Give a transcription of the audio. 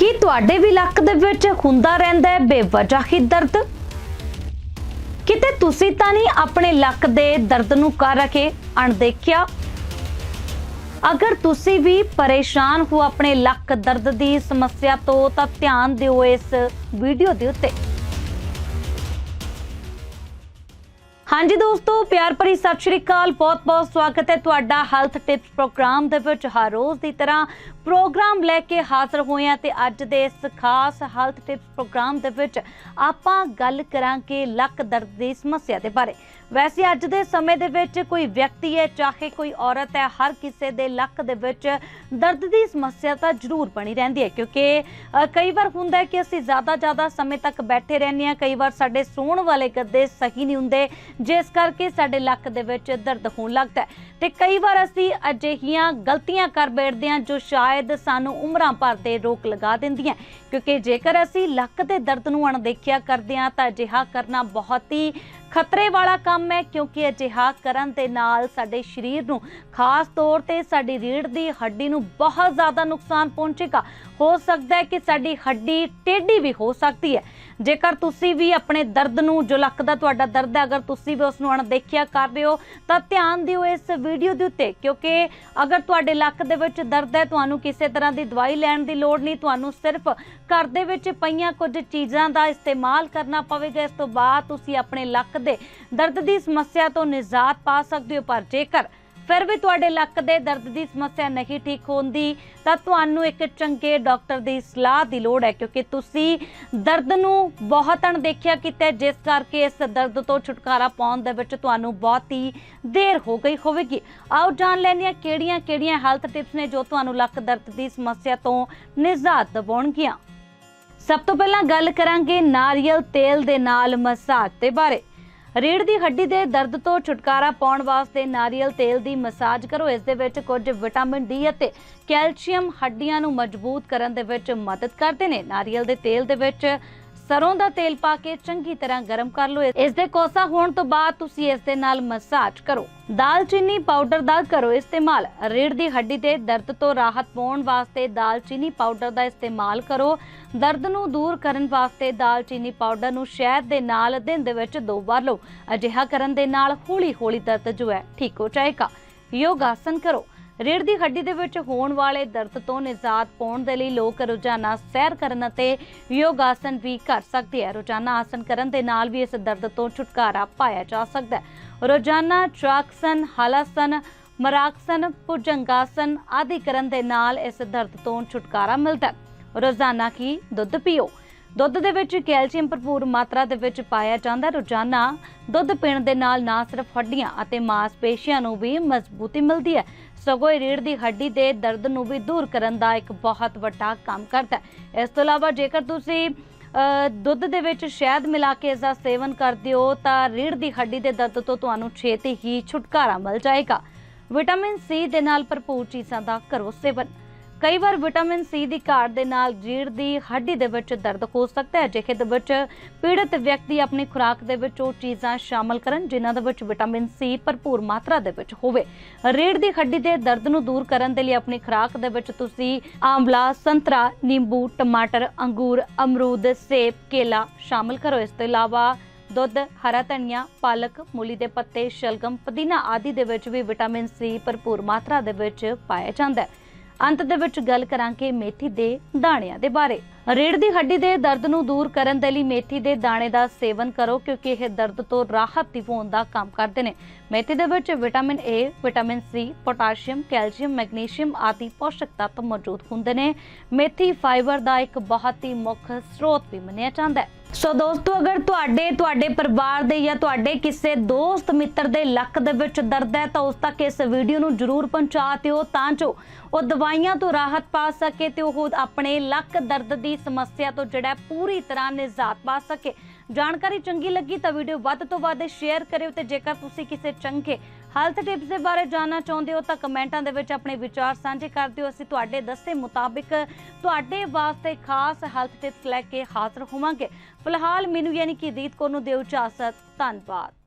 ਕੀ ਤੁਹਾਡੇ ਵੀ ਲੱਕ ਦੇ ਵਿੱਚ ਹੁੰਦਾ ਰਹਿੰਦਾ ਹੈ ਬੇਵਜ੍ਹਾ ਹੀ ਦਰਦ? ਕਿਤੇ ਤੁਸੀਂ ਤਾਂ ਨਹੀਂ ਆਪਣੇ ਲੱਕ ਦੇ ਦਰਦ ਨੂੰ ਕਰ ਰਖੇ ਅਣਦੇਖਿਆ? ਅਗਰ ਤੁਸੀਂ ਵੀ ਪਰੇਸ਼ਾਨ ਹੋ ਆਪਣੇ ਲੱਕ ਦਰਦ ਦੀ ਸਮੱਸਿਆ ਤੋਂ ਤਾਂ ਧਿਆਨ ਦਿਓ ਇਸ ਵੀਡੀਓ ਦੇ ਉੱਤੇ। ਹਾਂਜੀ ਦੋਸਤੋ, ਪਿਆਰ ਭਰੀ ਸਤਿ ਸ਼੍ਰੀ ਅਕਾਲ। ਬਹੁਤ-ਬਹੁਤ ਸਵਾਗਤ ਹੈ ਤੁਹਾਡਾ ਹੈਲਥ ਟਿਪਸ ਪ੍ਰੋਗਰਾਮ ਦੇ ਵਿੱਚ। ਹਰ ਰੋਜ਼ ਦੀ ਤਰ੍ਹਾਂ ਪ੍ਰੋਗਰਾਮ ਲੈ ਕੇ ਹਾਜ਼ਰ ਹੋਏ ਹਾਂ ਤੇ ਅੱਜ ਦੇ ਇਸ ਖਾਸ ਹੈਲਥ ਟਿਪਸ ਪ੍ਰੋਗਰਾਮ ਦੇ ਵਿੱਚ ਆਪਾਂ ਗੱਲ ਕਰਾਂਗੇ ਲੱਕ ਦਰਦ ਦੀ ਸਮੱਸਿਆ ਦੇ ਬਾਰੇ। ਵੈਸੇ ਅੱਜ ਦੇ ਸਮੇਂ ਦੇ ਵਿੱਚ ਕੋਈ ਵਿਅਕਤੀ ਹੈ, ਚਾਹੇ ਕੋਈ ਔਰਤ ਹੈ, ਹਰ ਕਿਸੇ ਦੇ ਲੱਕ ਦੇ ਵਿੱਚ ਦਰਦ ਦੀ ਸਮੱਸਿਆ ਤਾਂ ਜ਼ਰੂਰ ਬਣੀ ਰਹਿੰਦੀ ਹੈ। ਕਿਉਂਕਿ ਕਈ ਵਾਰ ਹੁੰਦਾ ਕਿ ਅਸੀਂ ਜ਼ਿਆਦਾ ਜ਼ਿਆਦਾ ਸਮੇਂ ਤੱਕ ਬੈਠੇ ਰਹਿੰਦੇ ਹਾਂ। ਕਈ ਵਾਰ ਸਾਡੇ ਸੌਣ ਵਾਲੇ ਗੱਦੇ ਸਹੀ ਨਹੀਂ ਹੁੰਦੇ। ਜਿਸ ਕਰਕੇ ਸਾਡੇ ਲੱਕ ਦੇ ਵਿੱਚ ਦਰਦ ਹੋਣ ਲੱਗਦਾ ਹੈ। ਤੇ ਕਈ ਵਾਰ ਅਸੀਂ ਅਜਿਹੀਆਂ ਗਲਤੀਆਂ ਕਰ ਬੈਠਦੇ ਹਾਂ ਜੋ ਸ਼ਾਇਦ ਸਾਨੂੰ ਉਮਰਾਂ ਭਰ ਤੇ ਰੋਕ ਲਗਾ ਦਿੰਦੀਆਂ ਕਿਉਂਕਿ ਜੇਕਰ ਅਸੀਂ ਲੱਕ ਦੇ ਦਰਦ ਨੂੰ ਅਣਦੇਖਿਆ ਕਰਦੇ ਹਾਂ ਤਾਂ ਅਜਿਹਾ ਕਰਨਾ ਬਹੁਤ ਹੀ ਖਤਰੇ ਵਾਲਾ ਕੰਮ ਹੈ ਕਿਉਂਕਿ ਅਜਿਹਾ ਕਰਨ ਦੇ ਨਾਲ ਸਾਡੇ ਸਰੀਰ ਨੂੰ ਖਾਸ ਤੌਰ ਤੇ ਸਾਡੀ ਰੀੜ੍ਹ ਦੀ ਹੱਡੀ ਨੂੰ ਬਹੁਤ ਜ਼ਿਆਦਾ ਨੁਕਸਾਨ ਪਹੁੰਚੇਗਾ। ਹੋ ਸਕਦਾ ਹੈ ਕਿ ਸਾਡੀ ਹੱਡੀ ਟੇਢੀ ਵੀ ਹੋ ਸਕਦੀ ਹੈ। ਜੇਕਰ ਤੁਸੀਂ ਵੀ ਆਪਣੇ ਦਰਦ ਨੂੰ, ਜੋ ਲੱਕ ਦਾ ਤੁਹਾਡਾ ਦਰਦ ਹੈ, ਅਗਰ ਤੁਸੀਂ ਵੀ ਉਸ ਨੂੰ ਅਣਦੇਖਿਆ ਕਰ ਰਹੇ ਹੋ, ਤਾਂ ਧਿਆਨ ਦਿਓ ਇਸ ਵੀਡੀਓ ਦੇ ਉੱਤੇ, ਕਿਉਂਕਿ ਅਗਰ ਤੁਹਾਡੇ ਲੱਕ ਦੇ ਵਿੱਚ ਦਰਦ ਹੈ, ਤੁਹਾਨੂੰ ਕਿਸੇ ਤਰ੍ਹਾਂ ਦੀ ਦਵਾਈ ਲੈਣ ਦੀ ਲੋੜ ਨਹੀਂ, ਤੁਹਾਨੂੰ ਸਿਰਫ ਘਰ ਦੇ ਵਿੱਚ ਪਈਆਂ ਕੁਝ ਚੀਜ਼ਾਂ ਦਾ ਇਸਤੇਮਾਲ ਕਰਨਾ ਪਵੇਗਾ। ਇਸ ਤੋਂ ਬਾਅਦ ਤੁਸੀਂ ਆਪਣੇ ਲੱਕ ਦੇ ਦਰਦ ਦੀ ਸਮੱਸਿਆ ਤੋਂ ਨਿਜਾਤ ਪਾ ਸਕਦੇ ਹੋ, ਪਰ ਜੇਕਰ ਫਿਰ ਵੀ ਤੁਹਾਡੇ ਲੱਕ ਦੇ ਦਰਦ ਦੀ ਸਮੱਸਿਆ ਨਹੀਂ ਠੀਕ ਹੁੰਦੀ, ਤਾਂ ਤੁਹਾਨੂੰ ਇੱਕ ਚੰਗੇ ਡਾਕਟਰ ਦੀ ਸਲਾਹ ਦੀ ਲੋੜ ਹੈ, ਕਿਉਂਕਿ ਤੁਸੀਂ ਦਰਦ ਨੂੰ ਬਹੁਤ ਅਣਦੇਖਿਆ ਕੀਤਾ ਜਿਸ ਕਰਕੇ ਇਸ ਦਰਦ ਤੋਂ ਛੁਟਕਾਰਾ ਪਾਉਣ ਦੇ ਵਿੱਚ ਤੁਹਾਨੂੰ ਬਹੁਤ ਹੀ ਦੇਰ ਹੋ ਗਈ ਹੋਵੇਗੀ। ਆਓ ਜਾਣ ਲੈਂਦੇ ਹਾਂ ਕਿਹੜੀਆਂ-ਕਿਹੜੀਆਂ ਹੈਲਥ ਟਿਪਸ ਨੇ ਜੋ ਤੁਹਾਨੂੰ ਲੱਕ ਦਰਦ ਦੀ ਸਮੱਸਿਆ ਤੋਂ ਨਿਜਾਤ ਦਿਵਾਉਣਗੀਆਂ। ਸਭ ਤੋਂ ਪਹਿਲਾਂ ਗੱਲ ਕਰਾਂਗੇ ਨਾਰੀਅਲ ਤੇਲ ਦੇ ਨਾਲ ਮਸਾਜ ਦੇ ਬਾਰੇ। ਰੀੜ ਦੀ ਹੱਡੀ ਦੇ ਦਰਦ ਤੋਂ ਛੁਟਕਾਰਾ ਪਾਉਣ ਵਾਸਤੇ ਨਾਰੀਅਲ ਤੇਲ ਦੀ ਮਸਾਜ ਕਰੋ। ਇਸ ਦੇ ਵਿੱਚ ਕੁਝ ਵਿਟਾਮਿਨ ਡੀ ਅਤੇ ਕੈਲਸ਼ੀਅਮ ਹੱਡੀਆਂ ਨੂੰ ਮਜ਼ਬੂਤ ਕਰਨ ਦੇ ਵਿੱਚ ਮਦਦ ਕਰਦੇ ਨੇ। ਨਾਰੀਅਲ ਦੇ ਤੇਲ ਦੇ ਵਿੱਚ ਸਰੋਂ ਦਾ ਤੇਲ ਪਾ ਕੇ ਚੰਗੀ ਤਰ੍ਹਾਂ ਗਰਮ ਕਰ ਲਓ। ਇਸ ਦੇ ਕੋਸਾ ਹੋਣ ਤੋਂ ਬਾਅਦ ਤੁਸੀਂ ਇਸ ਦੇ ਨਾਲ ਮਸਾਜ ਕਰੋ। ਦਾਲਚੀਨੀ ਪਾਊਡਰ ਦਾ ਕਰੋ ਇਸਤੇਮਾਲ। ਰੀੜ ਦੀ ਹੱਡੀ ਦੇ ਦਰਦ ਤੋਂ ਰਾਹਤ ਪਾਉਣ ਵਾਸਤੇ ਦਾਲਚੀਨੀ ਪਾਊਡਰ ਦਾ ਇਸਤੇਮਾਲ ਕਰੋ। ਦਰਦ ਨੂੰ ਦੂਰ ਕਰਨ ਵਾਸਤੇ ਦਾਲਚੀਨੀ ਪਾਊਡਰ ਨੂੰ ਸ਼ਹਿਦ ਦੇ ਨਾਲ ਦਿਨ ਦੇ ਵਿੱਚ ਦੋ ਵਾਰ ਲਓ। ਅਜਿਹਾ ਕਰਨ ਦੇ ਨਾਲ ਹੌਲੀ-ਹੌਲੀ ਦਰਦ ਜੋ ਹੈ ਠੀਕ ਹੋ ਜਾਏਗਾ। ਯੋਗ ਆਸਨ ਕਰੋ। ਰੀੜ ਦੀ ਹੱਡੀ ਦੇ ਵਿੱਚ ਹੋਣ ਵਾਲੇ ਦਰਦ ਤੋਂ ਨਿਜਾਤ ਪਾਉਣ ਦੇ ਲਈ ਲੋਕ ਰੋਜ਼ਾਨਾ ਸੈਰ ਕਰਨ ਅਤੇ ਯੋਗ ਆਸਨ ਵੀ ਕਰ ਸਕਦੇ ਆ। ਰੋਜ਼ਾਨਾ ਆਸਨ ਕਰਨ ਦੇ ਨਾਲ ਵੀ ਇਸ ਦਰਦ ਤੋਂ ਛੁਟਕਾਰਾ ਪਾਇਆ ਜਾ ਸਕਦਾ ਹੈ। ਰੋਜ਼ਾਨਾ ਚਾਕਸਨ ਹਲਾਸਨ, ਮਰਾਕਸਨ, ਭੁਜੰਗਾਸਨ ਆਦਿ ਕਰਨ ਦੇ ਨਾਲ ਇਸ ਦਰਦ ਤੋਂ ਛੁਟਕਾਰਾ ਮਿਲਦਾ ਹੈ। ਰੋਜ਼ਾਨਾ ਕੀ ਦੁੱਧ ਪੀਓ। ਦੁੱਧ ਦੇ ਵਿੱਚ ਕੈਲਸ਼ੀਅਮ ਭਰਪੂਰ ਮਾਤਰਾ ਦੇ ਵਿੱਚ ਪਾਇਆ ਜਾਂਦਾ। ਰੋਜ਼ਾਨਾ ਦੁੱਧ ਪੀਣ ਦੇ ਨਾਲ ਨਾ ਸਿਰਫ ਹੱਡੀਆਂ ਅਤੇ ਮਾਸਪੇਸ਼ੀਆਂ ਨੂੰ ਵੀ ਮਜ਼ਬੂਤੀ ਮਿਲਦੀ ਹੈ। ਸਗੋਂ ਰੀੜ ਦੀ ਹੱਡੀ ਦੇ ਦਰਦ ਨੂੰ ਵੀ ਦੂਰ ਕਰਨ ਦਾ ਇੱਕ ਬਹੁਤ ਵੱਡਾ ਕੰਮ ਕਰਦਾ ਹੈ। ਇਸ ਤੋਂ ਇਲਾਵਾ ਜੇਕਰ ਤੁਸੀਂ ਦੁੱਧ ਦੇ ਵਿੱਚ ਸ਼ਹਿਦ ਮਿਲਾ ਕੇ ਇਸ ਦਾ ਸੇਵਨ ਕਰਦੇ ਹੋ, ਤਾਂ ਰੀੜ ਦੀ ਹੱਡੀ ਦੇ ਦਰਦ ਤੋਂ ਤੁਹਾਨੂੰ ਛੇਤੀ ਹੀ ਛੁਟਕਾਰਾ ਮਿਲ ਜਾਏਗਾ। ਵਿਟਾਮਿਨ ਸੀ ਦੇ ਨਾਲ ਭਰਪੂਰ ਚੀਜ਼ਾਂ ਦਾ ਕਰੋ ਸੇਵਨ। ਕਈ ਵਾਰ ਵਿਟਾਮਿਨ ਸੀ ਦੀ ਘਾਟ ਦੇ ਨਾਲ ਰੀੜ ਦੀ ਹੱਡੀ ਦੇ ਵਿੱਚ ਦਰਦ ਹੋ ਸਕਦਾ ਹੈ। ਜਿਹੇ ਦੇ ਵਿੱਚ ਪੀੜਤ ਵਿਅਕਤੀ ਆਪਣੀ ਖੁਰਾਕ ਦੇ ਵਿੱਚ ਉਹ ਚੀਜ਼ਾਂ ਸ਼ਾਮਲ ਕਰਨ ਜਿਨ੍ਹਾਂ ਦੇ ਵਿੱਚ ਵਿਟਾਮਿਨ ਸੀ ਭਰਪੂਰ ਮਾਤਰਾ ਦੇ ਵਿੱਚ ਹੋਵੇ। ਰੀੜ ਦੀ ਹੱਡੀ ਦੇ ਦਰਦ ਨੂੰ ਦੂਰ ਕਰਨ ਦੇ ਲਈ ਆਪਣੀ ਖੁਰਾਕ ਦੇ ਵਿੱਚ ਤੁਸੀਂ ਆਂਵਲਾ, ਸੰਤਰਾ, ਨਿੰਬੂ, ਟਮਾਟਰ, ਅੰਗੂਰ, ਅਮਰੂਦ, ਸੇਬ, ਕੇਲਾ ਸ਼ਾਮਲ ਕਰੋ। ਇਸ ਤੋਂ ਇਲਾਵਾ ਦੁੱਧ, ਹਰਾ ਧਨੀਆ, ਪਾਲਕ, ਮੂਲੀ ਦੇ ਪੱਤੇ, ਸ਼ਲਗਮ, ਪੁਦੀਨਾ ਆਦਿ ਦੇ ਵਿੱਚ ਵੀ ਵਿਟਾਮਿਨ ਸੀ ਭਰਪੂਰ ਮਾਤਰਾ ਦੇ ਵਿੱਚ ਪਾਇਆ ਜਾਂਦਾ ਹੈ। ਅੰਤ ਦੇ ਵਿੱਚ ਗੱਲ ਕਰਾਂਗੇ ਮੇਥੀ ਦੇ ਦਾਣਿਆਂ ਦੇ ਬਾਰੇ। ਰੀੜ ਦੀ ਹੱਡੀ ਦੇ ਦਰਦ ਨੂੰ ਦੂਰ ਕਰਨ ਦੇ ਲਈ ਮੇਥੀ ਦੇ ਦਾਣੇ ਦਾ ਸੇਵਨ ਕਰੋ, ਕਿਉਂਕਿ ਇਹ ਦਰਦ ਤੋਂ ਰਾਹਤ ਦਿਵਾਉਣ ਦਾ ਕੰਮ ਕਰਦੇ ਨੇ। ਮੇਥੀ ਦੇ ਵਿੱਚ vitamin A vitamin C potassium, calcium, magnesium ਆਦਿ ਪੋਸ਼ਕ ਤੱਤ ਮੌਜੂਦ ਹੁੰਦੇ ਨੇ। ਮੇਥੀ ਫਾਈਬਰ ਦਾ ਇੱਕ ਬਹੁਤ ਹੀ ਮੁੱਖ ਸਰੋਤ ਵੀ ਮੰਨਿਆ ਜਾਂਦਾ ਹੈ। ਸੋ ਦੋਸਤੋ, ਅਗਰ ਤੁਹਾਡੇ ਤੁਹਾਡੇ ਪਰਿਵਾਰ ਦੇ ਜਾਂ ਤੁਹਾਡੇ ਕਿਸੇ ਦੋਸਤ ਮਿੱਤਰ ਦੇ ਲੱਕ ਦੇ ਵਿੱਚ ਦਰਦ ਹੈ, ਤਾਂ ਉਸ ਤੱਕ ਇਸ ਵੀਡੀਓ ਨੂੰ ਜਰੂਰ ਪਹੁੰਚਾ ਦਿਓ। ਤਾਂ ਜੋ ਉਹ ਦਵਾਈਆਂ ਤੋਂ ਰਾਹਤ ਪਾ ਸਕੇ ਤੇ ਉਹ ਆਪਣੇ ਲੱਕ ਦਰਦ ਦੀ ਸਮੱਸਿਆ ਤੋਂ ਜਿਹੜਾ ਪੂਰੀ ਤਰ੍ਹਾਂ ਨਿਜਾਤ ਪਾ ਸਕੇ। ਜਾਣਕਾਰੀ ਚੰਗੀ ਲੱਗੀ ਤਾਂ ਵੀਡੀਓ ਵੱਧ ਤੋਂ ਵੱਧ ਸ਼ੇਅਰ ਕਰਿਓ ਤੇ ਜੇਕਰ ਤੁਸੀਂ ਕਿਸੇ ਚੰਗੇ ਹੈਲਥ ਟਿਪਸ ਦੇ ਬਾਰੇ ਜਾਣਨਾ ਚਾਹੁੰਦੇ ਹੋ ਤਾਂ ਕਮੈਂਟਾਂ ਦੇ ਵਿੱਚ ਆਪਣੇ ਵਿਚਾਰ ਸਾਂਝੇ ਕਰ ਦਿਓ। ਅਸੀਂ ਤੁਹਾਡੇ ਦੱਸੇ ਮੁਤਾਬਿਕ ਤੁਹਾਡੇ ਵਾਸਤੇ ਖਾਸ ਹੈਲਥ ਟਿਪਸ ਲੈ ਕੇ ਹਾਜ਼ਰ ਹੋਵਾਂਗੇ। ਫਿਲਹਾਲ ਮੈਨੂੰ ਯਾਨੀ ਕਿ ਰੀਤ ਕੌਰ ਨੂੰ ਦਿਓ ਇਜਾਜ਼ਤ। ਧੰਨਵਾਦ।